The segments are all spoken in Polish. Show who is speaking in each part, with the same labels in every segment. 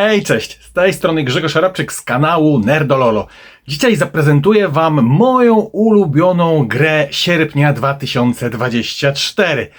Speaker 1: Hej, cześć! Z tej strony Grzegorz Arabczyk z kanału Nerdololo. Dzisiaj zaprezentuję Wam moją ulubioną grę sierpnia 2024.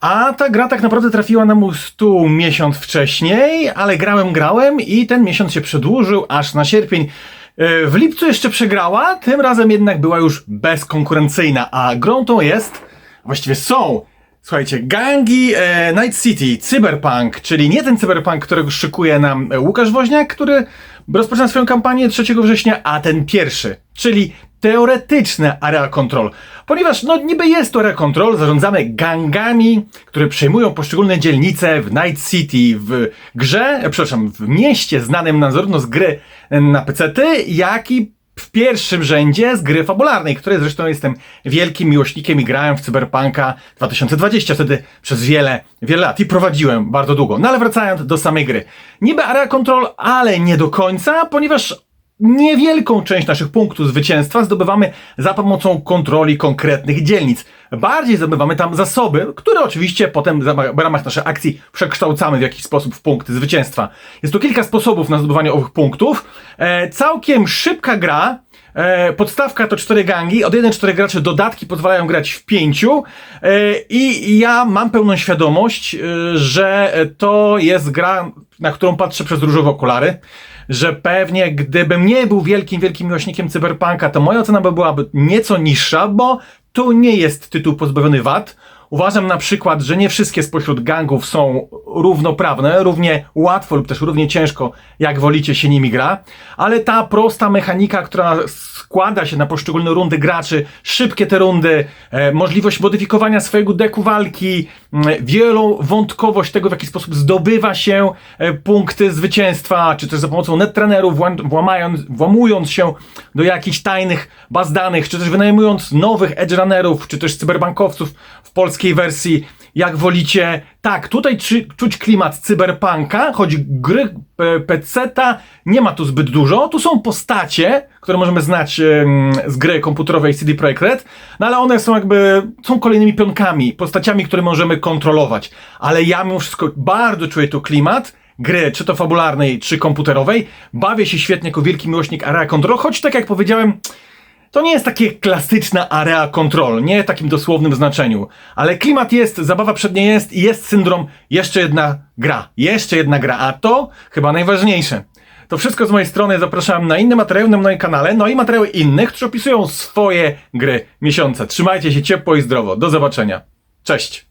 Speaker 1: A ta gra tak naprawdę trafiła na mój stół miesiąc wcześniej, ale grałem, grałem i ten miesiąc się przedłużył aż na sierpień. E, W lipcu jeszcze przegrała, tym razem jednak była już bezkonkurencyjna, a grą tą jest, właściwie są Słuchajcie, gangi e, Night City, Cyberpunk, czyli nie ten Cyberpunk, którego szykuje nam e, Łukasz Woźniak, który rozpoczyna swoją kampanię 3 września, a ten pierwszy, czyli teoretyczne area control. Ponieważ no niby jest to area control, zarządzamy gangami, które przejmują poszczególne dzielnice w Night City, w grze, e, przepraszam, w mieście znanym nam zarówno z gry na PC-ty, jak i w pierwszym rzędzie z gry fabularnej, której zresztą jestem wielkim miłośnikiem i grałem w Cyberpunka 2020 wtedy przez wiele, wiele lat i prowadziłem bardzo długo. No ale wracając do samej gry. Niby area control, ale nie do końca, ponieważ niewielką część naszych punktów zwycięstwa zdobywamy za pomocą kontroli konkretnych dzielnic. Bardziej zdobywamy tam zasoby, które oczywiście potem w ramach naszej akcji przekształcamy w jakiś sposób w punkty zwycięstwa. Jest tu kilka sposobów na zdobywanie owych punktów. E, całkiem szybka gra, E, podstawka to cztery gangi, od 1-4 graczy dodatki pozwalają grać w pięciu e, i ja mam pełną świadomość, e, że to jest gra, na którą patrzę przez różowe okulary, że pewnie gdybym nie był wielkim, wielkim miłośnikiem cyberpunka, to moja ocena by byłaby nieco niższa, bo tu nie jest tytuł pozbawiony wad. Uważam na przykład, że nie wszystkie spośród gangów są równoprawne, równie łatwo lub też równie ciężko, jak wolicie się nimi gra, ale ta prosta mechanika, która składa się na poszczególne rundy graczy, szybkie te rundy, e, możliwość modyfikowania swojego deku walki, m, wielowątkowość tego, w jaki sposób zdobywa się e, punkty zwycięstwa, czy też za pomocą nettrenerów, włam- włamając, włamując się do jakichś tajnych baz danych, czy też wynajmując nowych edgerunnerów, czy też cyberbankowców w polskiej wersji, jak wolicie. Tak, tutaj czuć klimat cyberpunka, choć gry e, peceta nie ma tu zbyt dużo. Tu są postacie, które możemy znać z gry komputerowej CD Projekt Red, no ale one są jakby, są kolejnymi pionkami, postaciami, które możemy kontrolować. Ale ja mimo wszystko bardzo czuję tu klimat gry, czy to fabularnej, czy komputerowej. Bawię się świetnie jako wielki miłośnik Area Control, choć tak jak powiedziałem, to nie jest takie klasyczna area control, nie w takim dosłownym znaczeniu, ale klimat jest, zabawa przednia jest i jest syndrom jeszcze jedna gra, jeszcze jedna gra, a to chyba najważniejsze. To wszystko z mojej strony, zapraszam na inne materiały na moim kanale, no i materiały innych, którzy opisują swoje gry miesiące. Trzymajcie się ciepło i zdrowo, do zobaczenia. Cześć!